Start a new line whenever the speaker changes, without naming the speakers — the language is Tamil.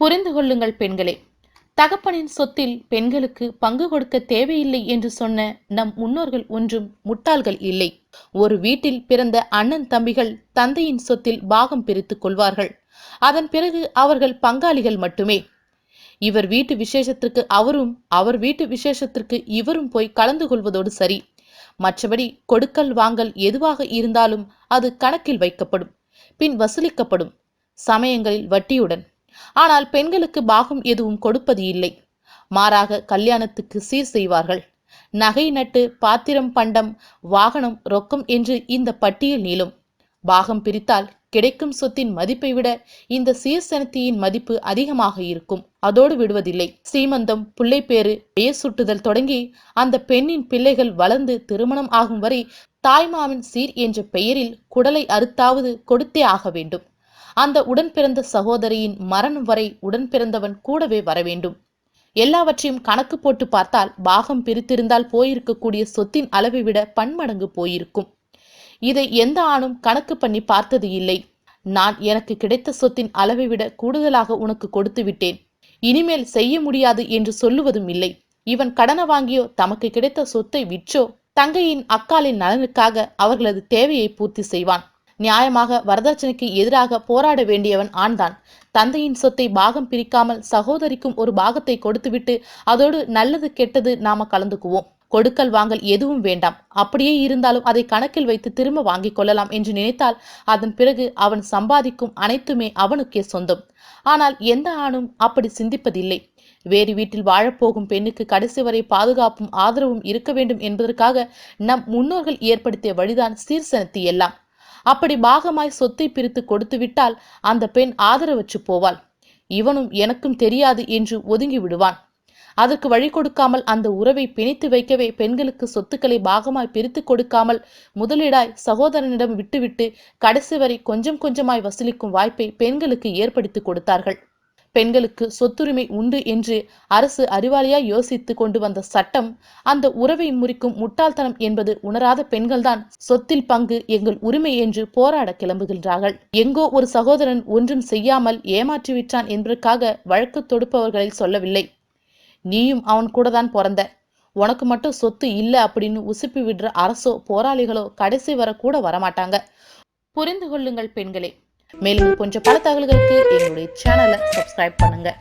புரிந்து கொள்ளுங்கள் பெண்களே. தகப்பனின் சொத்தில் பெண்களுக்கு பங்கு கொடுக்க தேவையில்லை என்று சொன்ன நம் முன்னோர்கள் ஒன்றும் முட்டாள்கள் இல்லை. ஒரு வீட்டில் பிறந்த அண்ணன் தம்பிகள் தந்தையின் சொத்தில் பாகம் பிரித்துக் கொள்வார்கள். அதன் பிறகு அவர்கள் பங்காளிகள் மட்டுமே. இவர் வீட்டு விசேஷத்திற்கு அவரும் அவர் வீட்டு விசேஷத்திற்கு இவரும் போய் கலந்து கொள்வதோடு சரி. மற்றபடி கொடுக்கல் வாங்கல் எதுவாக இருந்தாலும் அது கணக்கில் வைக்கப்படும் பின் வசூலிக்கப்படும். சமயங்களில் வட்டியுடன். ஆனால் பெண்களுக்கு பாகம் எதுவும் கொடுப்பது இல்லை. மாறாக கல்யாணத்துக்கு சீர் செய்வார்கள். நகை நட்டு பாத்திரம் பண்டம் வாகனம் ரொக்கம் என்று இந்த பட்டியல் நீளும். பாகம் பிரித்தால் கிடைக்கும் சொத்தின் மதிப்பை விட இந்த சீர்சனத்தியின் மதிப்பு அதிகமாக இருக்கும். அதோடு விடுவதில்லை. சீமந்தம் பிள்ளைப்பேறு பெயர் சுட்டுதல் தொடங்கி அந்த பெண்ணின் பிள்ளைகள் வளர்ந்து திருமணம் ஆகும் வரை தாய்மாமன் சீர் என்ற பெயரில் குடலை அறுத்தாவது கொடுத்தே ஆக வேண்டும். அந்த உடன்பிறந்த சகோதரியின் மரணம் வரை உடன்பிறந்தவன் கூடவே வர வேண்டும். எல்லாவற்றையும் கணக்கு போட்டு பார்த்தால் பாகம் பிரித்திருந்தால் போயிருக்கக்கூடிய சொத்தின் அளவை விட பன்மடங்கு போயிருக்கும். இதை எந்த ஆணும் கணக்கு பண்ணி பார்த்தது இல்லை. நான் எனக்கு கிடைத்த சொத்தின் அளவை விட கூடுதலாக உனக்கு கொடுத்து விட்டேன். இனிமேல் செய்ய முடியாது என்று சொல்லுவதும் இல்லை. இவன் கடனை வாங்கியோ தமக்கு கிடைத்த சொத்தை விற்றோ தங்கையின் அக்காலின் நலனுக்காக அவர்களது தேவையை பூர்த்தி செய்வான். நியாயமாக வரதட்சணைக்கு எதிராக போராட வேண்டியவன் ஆண்தான். தந்தையின் சொத்தை பாகம் பிரிக்காமல் சகோதரிக்கும் ஒரு பாகத்தை கொடுத்துவிட்டு அதோடு நல்லது கெட்டது நாம கலந்துக்குவோம். கொடுக்கல் வாங்கல் எதுவும் வேண்டாம். அப்படியே இருந்தாலும் அதை கணக்கில் வைத்து திரும்ப வாங்கிக் கொள்ளலாம் என்று நினைத்தால் அதன் பிறகு அவன் சம்பாதிக்கும் அனைத்துமே அவனுக்கே சொந்தம். ஆனால் எந்த ஆணும் அப்படி சிந்திப்பதில்லை. வேறு வீட்டில் வாழப்போகும் பெண்ணுக்கு கடைசி வரை பாதுகாப்பும் ஆதரவும் இருக்க வேண்டும் என்பதற்காக நம் முன்னோர்கள் ஏற்படுத்திய வழிதான் சீர்சனத்தி எல்லாம். அப்படி பாகமாய் சொத்தை பிரித்து கொடுத்துவிட்டால் அந்த பெண் ஆதரவற்று போவாள். இவனும் எனக்கும் தெரியாது என்று ஒதுங்கி விடுவான். அதற்கு வழி கொடுக்காமல் அந்த உறவை பிணைத்து வைக்கவே பெண்களுக்கு சொத்துக்களை பாகமாய் பிரித்து கொடுக்காமல் முதலீடாய் சகோதரனிடம் விட்டுவிட்டு கடைசி வரை கொஞ்சம் கொஞ்சமாய் வசூலிக்கும் வாய்ப்பை பெண்களுக்கு ஏற்படுத்தி கொடுத்தார்கள். பெண்களுக்கு சொத்துரிமை உண்டு என்று அரசு அறிவாளியாய் யோசித்து கொண்டு வந்த சட்டம் அந்த உறவை முறிக்கும் முட்டாள்தனம் என்பது உணராத பெண்கள்தான் சொத்தில் பங்கு எங்கள் உரிமை என்று போராட கிளம்புகின்றார்கள். எங்கோ ஒரு சகோதரன் ஒன்றும் செய்யாமல் ஏமாற்றிவிட்டான் என்பதற்காக வழக்கு தொடுப்பவர்களை சொல்லவில்லை. நீயும் அவன் கூட தான் பிறந்த. உனக்கு மட்டும் சொத்து இல்லை அப்படின்னு உசுப்பி விடுற அரசோ போராளிகளோ கடைசி வர கூட வரமாட்டாங்க. புரிந்து கொள்ளுங்கள் பெண்களே மேலும் கொஞ்சம் போன்ற பல தகவல்களுக்கு என்னுடைய சேனலை சப்ஸ்கிரைப் பண்ணுங்கள்